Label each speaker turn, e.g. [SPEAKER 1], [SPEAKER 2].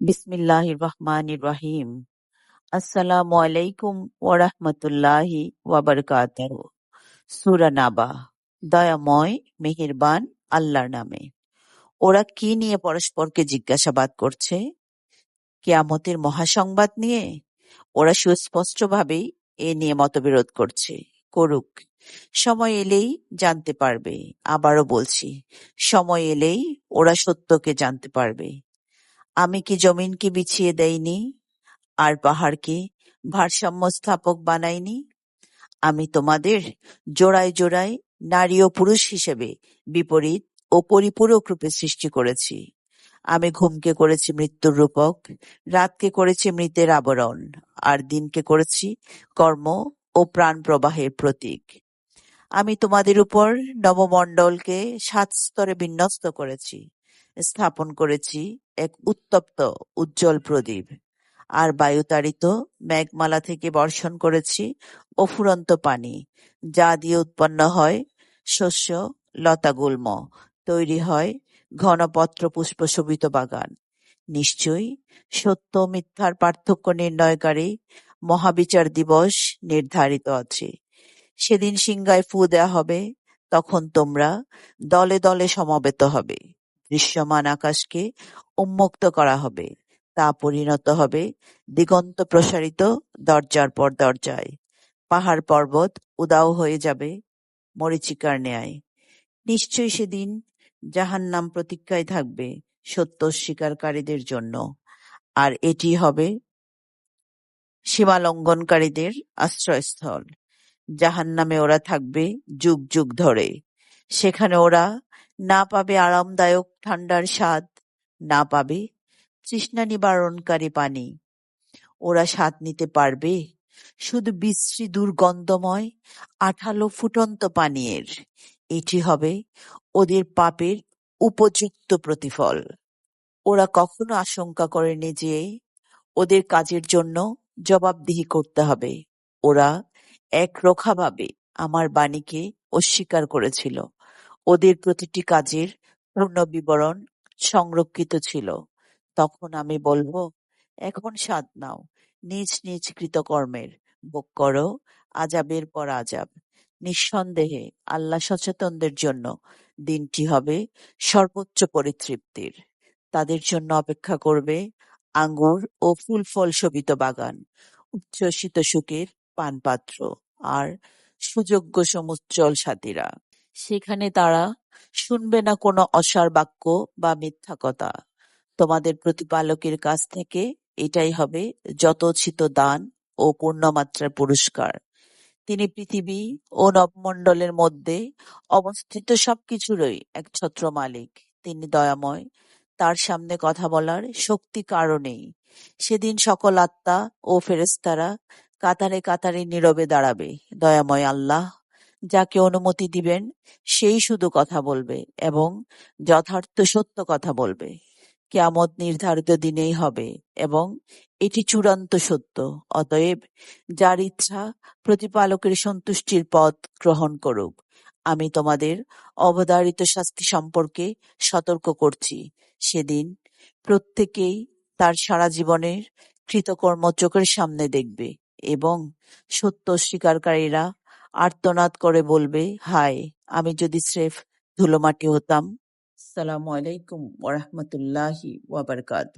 [SPEAKER 1] বিসমিল্লাহির রহমানির রহিম আসসালামু আলাইকুম ওরহমতুল্লাহি ওয়াবারকাতুহ। সূরা নাবা, দয়াময়, মেহেরবান, আল্লাহর নামে। ওরা কি নিয়ে পরস্পরকে জিজ্ঞাসাবাদ করছে? কিয়ামতের মহাসংবাদ নিয়ে? ওরা সুস্পষ্টভাবেই এ নিয়ে মতবিরোধ করছে। করুক। সময় এলেই জানতে পারবে। আবারও বলছি, সময় এলেই ওরা সত্যকে জানতে পারবে। আমি কি জমিনকে বিছিয়ে দেইনি? আর পাহাড়কে ভারসাম্য স্থাপক বানাইনি? আমি তোমাদের জোড়ায় জোড়ায় নারী ও পুরুষ হিসেবে বিপরীত ও পরিপূরক রূপে সৃষ্টি করেছি। আমি ঘুমকে করেছি মৃত্যুর রূপক, রাতকে করেছি মৃতের আবরণ, আর দিনকে করেছি কর্ম ও প্রাণ প্রবাহের প্রতীক। আমি তোমাদের উপর নবমণ্ডলকে সাত স্তরে বিন্যস্ত করেছি। স্থাপন করেছি এক উত্তপ্ত, উজ্জ্বল প্রদীপ। আর বায়ুতাড়িত মেঘমালা থেকে বর্ষণ করেছি অফুরন্ত পানি, যা দিয়ে উৎপন্ন হয় শস্য লতাগুল্ম, তৈরি হয় ঘনপত্র পুষ্প শোভিত বাগান। নিশ্চয়ই সত্য মিথ্যার পার্থক্য নির্ণয়কারী মহাবিচার দিবস নির্ধারিত আছে। সেদিন সিংহায় ফু দেয়া হবে, তখন তোমরা দলে দলে সমবেত হবে। দৃশ্যমান আকাশকে উন্মুক্ত করা হবে। তা পরিণত হবে দিগন্ত প্রসারিত দরজার পর দরজায়। পাহাড় পর্বত উদাও হয়ে যাবে মরীচিকার ন্যায়। নিশ্চয়ই সেদিন জাহান্নাম প্রতীক্ষায় থাকবে সত্য স্বীকারীদের জন্য। আর এটি হবে সীমালঙ্ঘনকারীদের আশ্রয়স্থল। জাহান্নামে ওরা থাকবে যুগ যুগ ধরে। সেখানে ওরা না পাবে আরামদায়ক ঠান্ডার স্বাদ, না পাবে তৃষ্ণা নিবারণকারী পানি। ওরা স্বাদ নিতে পারবে শুধু বিশ্রী দুর্গন্ধময়, আঠালো ফুটন্ত পানীয়ের এটি হবে ওদের পাপের উপযুক্ত প্রতিফল। ওরা কখনো আশঙ্কা করেনি যে ওদের কাজের জন্য জবাবদিহি করতে হবে। ওরা একরোখাভাবে আমার বাণীকে অস্বীকার করেছিল। ওদের প্রতিটি কাজের পূর্ণ বিবরণ সংরক্ষিত ছিল। তখন আমি বলব, এখন স্বাদ নাও। নিজ নিজ কৃতকর্মের ভোগ করো আজাবের পর আজাব নিঃসন্দেহে আল্লাহ সচেতনদের জন্য দিনটি হবে সর্বোচ্চ পরিতৃপ্তির। তাদের জন্য অপেক্ষা করবে আঙ্গুর ও ফুল ফল শোভিত বাগান, উচ্ছ্বসিত সুখের পানপাত্র আর সুযোগ্য সমুজ্জ্বল সাথীরা। সেখানে তারা শুনবে না কোনো অসার বাক্য বা মিথ্যা কথা। তোমাদের প্রতিপালকের কাছ থেকে এটাই হবে যথোচিত দান ও পূর্ণমাত্রার পুরস্কার। তিনি পৃথিবী ও নবমণ্ডলের মধ্যে অবস্থিত সবকিছুরই একছত্র মালিক। তিনি দয়াময়। তার সামনে কথা বলার শক্তি কারণেই সেদিন সকল আত্মা ও ফেরেস্তারা কাতারে কাতারে নীরবে দাঁড়াবে। দয়াময় আল্লাহ যাকে অনুমতি দিবেন, সেই শুধু কথা বলবে এবং যথার্থ সত্য কথা বলবে। কেয়ামত নির্ধারিত দিনেই হবে এবং এটি চূড়ান্ত সত্য। অতএব যার ইচ্ছা প্রতিপালকের সন্তুষ্টির পথ গ্রহণ করুক। আমি তোমাদের অবধারিত শাস্তি সম্পর্কে সতর্ক করছি। সেদিন প্রত্যেকেই তার সারা জীবনের কৃতকর্ম চোখের সামনে দেখবে এবং সত্য স্বীকারীরা আর্তনাদ করে বলবে হায় আমি যদি স্রেফ ধুলোমাটি হতাম। সালামু আলাইকুম ওরহমতুল্লাহি ওয়াবারকাত